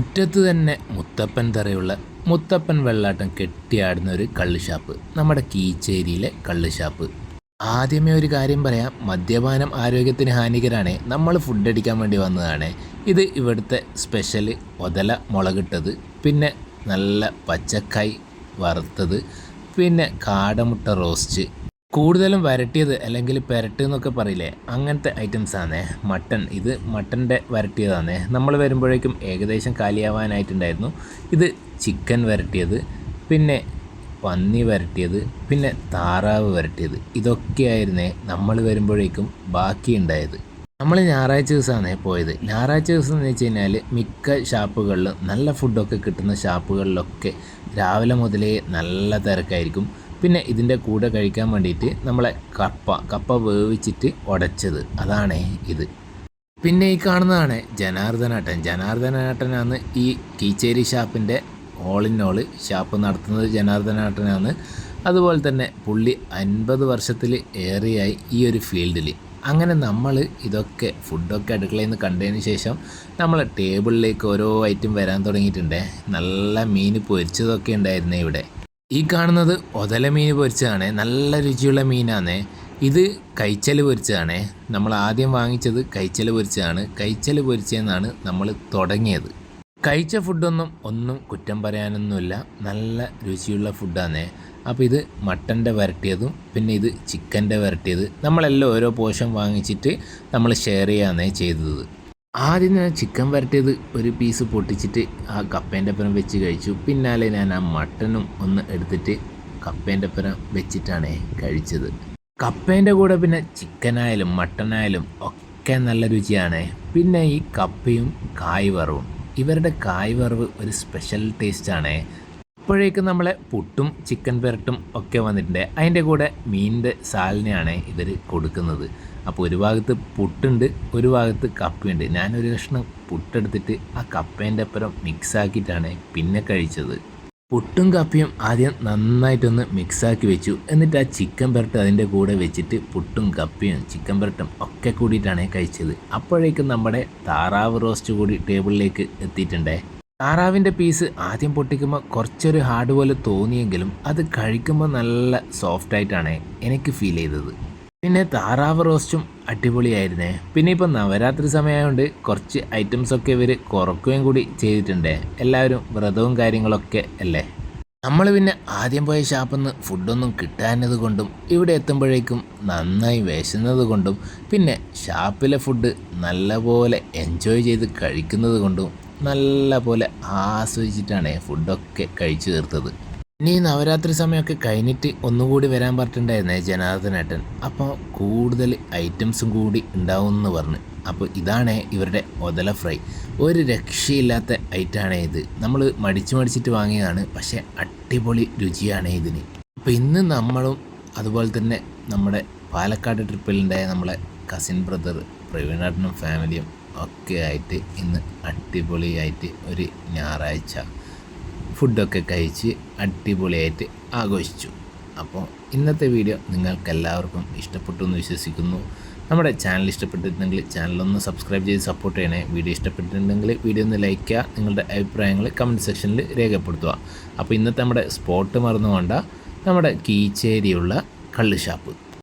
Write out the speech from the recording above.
മുറ്റത്ത് തന്നെ മുത്തപ്പൻ തറയുള്ള മുത്തപ്പൻ വെള്ളാട്ടം കെട്ടിയാടുന്ന ഒരു കള്ള് ഷാപ്പ് നമ്മുടെ കീച്ചേരിയിലെ കള്ള് ഷാപ്പ് ആദ്യമേ ഒരു കാര്യം പറയാം. മദ്യപാനം ആരോഗ്യത്തിന് ഹാനികരാണ്. നമ്മൾ ഫുഡ് അടിക്കാൻ വേണ്ടി വന്നതാണ്. ഇത് ഇവിടുത്തെ സ്പെഷ്യൽ ഒതല മുളകിട്ടത്. പിന്നെ നല്ല പച്ചക്കായ് വറുത്തത്. പിന്നെ കാടമുട്ട റോസ്റ്റ് കൂടുതലും വരട്ടിയത് അല്ലെങ്കിൽ പെരട്ട് എന്നൊക്കെ പറയില്ലേ? അങ്ങനത്തെ ഐറ്റംസ് ആണ് മട്ടൺ. ഇത് മട്ടന്റെ വരട്ടിയതാണേ നമ്മൾ വരുമ്പോഴേക്കും ഏകദേശം കാലിയാവാനായിട്ടുണ്ടായിരുന്നു. ഇത് ചിക്കൻ വരട്ടിയത് പിന്നെ പന്നി വരട്ടിയത് പിന്നെ താറാവ് വരട്ടിയത്. ഇതൊക്കെയായിരുന്നേ നമ്മൾ വരുമ്പോഴേക്കും ബാക്കിയുണ്ടായത്. നമ്മൾ ഞായറാഴ്ച ദിവസമാണ് പോയത്. ഞായറാഴ്ച ദിവസം എന്ന് വെച്ച് കഴിഞ്ഞാൽ മിക്ക ഷാപ്പുകളിലും നല്ല ഫുഡൊക്കെ കിട്ടുന്ന ഷാപ്പുകളിലൊക്കെ രാവിലെ മുതലേ നല്ല തിരക്കായിരിക്കും. പിന്നെ ഇതിന്റെ കൂടെ കഴിക്കാൻ വേണ്ടിയിട്ട് നമ്മളെ കപ്പ കപ്പ വേവിച്ചിട്ട് ഉടച്ചത്. അതാണ് ഇത്. പിന്നെ ഈ കാണുന്നതാണ് ജനാർദ്ദനാട്ടൻ ജനാർദ്ദനാട്ടനാണ് ഈ കീച്ചേരി ഷാപ്പിന്റെ ഓൾ ഇൻ ഓൾ ഷാപ്പ് നടത്തുന്നത് ജനാർദ്ദനാട്ടനാണ് അതുപോലെ തന്നെ പുള്ളി അൻപത് വർഷത്തിൽ ഏറെയായി ഈ ഒരു ഫീൽഡിൽ. അങ്ങനെ നമ്മൾ ഇതൊക്കെ ഫുഡൊക്കെ അടുക്കളയിൽ നിന്ന് കണ്ടതിന് ശേഷം നമ്മൾ ടേബിളിലേക്ക് ഓരോ ഐറ്റം വരാൻ തുടങ്ങിയിട്ടുണ്ട്. നല്ല മീൻ പൊരിച്ചതൊക്കെ ഉണ്ടായിരുന്നേ ഇവിടെ. ഈ കാണുന്നത് ഒതല മീൻ പൊരിച്ചതാണ്. നല്ല രുചിയുള്ള മീനാണ് ഇത് കൈച്ചൽ പൊരിച്ചതാണ്. നമ്മൾ ആദ്യം വാങ്ങിച്ചത് കൈച്ചൽ പൊരിച്ചതാണ്. കൈച്ചൽ പൊരിച്ചതെന്നാണ് നമ്മൾ തുടങ്ങിയത്. കഴിച്ച ഫുഡൊന്നും ഒന്നും കുറ്റം പറയാനൊന്നുമില്ല. നല്ല രുചിയുള്ള ഫുഡാണ് അപ്പോൾ ഇത് മട്ടന്റെ വരട്ടിയതും പിന്നെ ഇത് ചിക്കന്റെ വരട്ടിയത്. നമ്മളെല്ലാം ഓരോ പോഷൻ വാങ്ങിച്ചിട്ട് നമ്മൾ ഷെയർ ചെയ്യാന്നേ ചെയ്തത്. ആദ്യം ഞാൻ ചിക്കൻ വരട്ടിയത് ഒരു പീസ് പൊട്ടിച്ചിട്ട് ആ കപ്പേന്റെ പുറം വെച്ച് കഴിച്ചു. പിന്നാലെ ഞാൻ ആ മട്ടനും ഒന്ന് എടുത്തിട്ട് കപ്പേന്റെ പുറം വെച്ചിട്ടാണ് കഴിച്ചത്. കപ്പേന്റെ കൂടെ പിന്നെ ചിക്കനായാലും മട്ടനായാലും ഒക്കെ നല്ല രുചിയാണ്. പിന്നെ ഈ കപ്പയും കായ് വറവും ഇവരുടെ കായ് വറവ് ഒരു സ്പെഷ്യൽ ടേസ്റ്റാണ് അപ്പോഴേക്കും നമ്മളെ പുട്ടും ചിക്കൻ പെരട്ടും ഒക്കെ വന്നിട്ടുണ്ട്. അതിന്റെ കൂടെ മീനിന്റെ സാലിനെയാണ് ഇവർ കൊടുക്കുന്നത്. അപ്പോൾ ഒരു ഭാഗത്ത് പുട്ടുണ്ട് ഒരു ഭാഗത്ത് കപ്പയുണ്ട്. ഞാനൊരു കഷ്ണം പുട്ടെടുത്തിട്ട് ആ കപ്പേന്റെ അപ്പുറം മിക്സാക്കിയിട്ടാണ് പിന്നെ കഴിച്ചത്. പുട്ടും കപ്പയും ആദ്യം നന്നായിട്ടൊന്ന് മിക്സാക്കി വെച്ചു. എന്നിട്ട് ആ ചിക്കൻ പെരട്ട് അതിന്റെ കൂടെ വെച്ചിട്ട് പുട്ടും കപ്പയും ചിക്കൻ പെരട്ടും ഒക്കെ കൂടിയിട്ടാണ് കഴിച്ചത്. അപ്പോഴേക്കും നമ്മുടെ താറാവ് റോസ്റ്റ് കൂടി ടേബിളിലേക്ക് എത്തിയിട്ടുണ്ടേ. താറാവിന്റെ പീസ് ആദ്യം പൊട്ടിക്കുമ്പോൾ കുറച്ചൊരു ഹാർഡ് പോലെ തോന്നിയെങ്കിലും അത് കഴിക്കുമ്പോൾ നല്ല സോഫ്റ്റ് ആയിട്ടാണ് എനിക്ക് ഫീൽ ചെയ്തത്. പിന്നെ താറാവ് റോസ്റ്റും അടിപൊളിയായിരുന്നേ. പിന്നെ ഇപ്പം നവരാത്രി സമയമായതുകൊണ്ട് കുറച്ച് ഐറ്റംസൊക്കെ ഇവർ കുറക്കുകയും കൂടി ചെയ്തിട്ടുണ്ട്. എല്ലാവരും വ്രതവും കാര്യങ്ങളൊക്കെ അല്ലേ? നമ്മൾ പിന്നെ ആദ്യം പോയ ഷാപ്പിൽ നിന്ന് ഫുഡൊന്നും കിട്ടാനത് കൊണ്ടും ഇവിടെ എത്തുമ്പോഴേക്കും നന്നായി വിശന്നത് കൊണ്ടും പിന്നെ ഷാപ്പിലെ ഫുഡ് നല്ലപോലെ എൻജോയ് ചെയ്ത് കഴിക്കുന്നത് കൊണ്ടും നല്ല പോലെ ആസ്വദിച്ചിട്ടാണ് ഫുഡൊക്കെ കഴിച്ചു തീർത്തത്. ഇനി നവരാത്രി സമയമൊക്കെ കഴിഞ്ഞിട്ട് ഒന്നുകൂടി വരാൻ പറഞ്ഞിട്ടുണ്ടായിരുന്നേ ജനാർദ്ദനേട്ടൻ. അപ്പോൾ കൂടുതൽ ഐറ്റംസും കൂടി ഉണ്ടാവും എന്ന് പറഞ്ഞു. അപ്പോൾ ഇതാണ് ഇവരുടെ ഒതല ഫ്രൈ. ഒരു രക്ഷയില്ലാത്ത ഐറ്റാണ് ഇത്. നമ്മൾ മടിച്ചു മടിച്ചിട്ട് വാങ്ങിയതാണ്. പക്ഷേ അടിപൊളി രുചിയാണ് ഇതിന്. അപ്പോൾ ഇന്ന് നമ്മളും അതുപോലെ തന്നെ നമ്മുടെ പാലക്കാട് ട്രിപ്പിലുണ്ടായ നമ്മളെ കസിൻ ബ്രദർ പ്രവീണേട്ടനും ഫാമിലിയും ഒക്കെ ആയിട്ട് ഇന്ന് അടിപൊളിയായിട്ട് ഒരു ഞായറാഴ്ച ഫുഡൊക്കെ കഴിച്ച് അടിപൊളിയായിട്ട് ആഘോഷിച്ചു. അപ്പോൾ ഇന്നത്തെ വീഡിയോ നിങ്ങൾക്കെല്ലാവർക്കും ഇഷ്ടപ്പെട്ടു എന്ന് വിശ്വസിക്കുന്നു. നമ്മുടെ ചാനൽ ഇഷ്ടപ്പെട്ടിട്ടുണ്ടെങ്കിൽ ചാനലൊന്ന് സബ്സ്ക്രൈബ് ചെയ്ത് സപ്പോർട്ട് ചെയ്യണേ. വീഡിയോ ഇഷ്ടപ്പെട്ടിട്ടുണ്ടെങ്കിൽ വീഡിയോ ഒന്ന് ലൈക്ക് ചെയ്യുക. നിങ്ങളുടെ അഭിപ്രായങ്ങൾ കമന്റ് സെക്ഷനിൽ രേഖപ്പെടുത്തുക. അപ്പോൾ ഇന്നത്തെ നമ്മുടെ സ്പോട്ട് മറന്നു വേണ്ട നമ്മുടെ കീച്ചേരിയുള്ള കള്ള് ഷാപ്പ്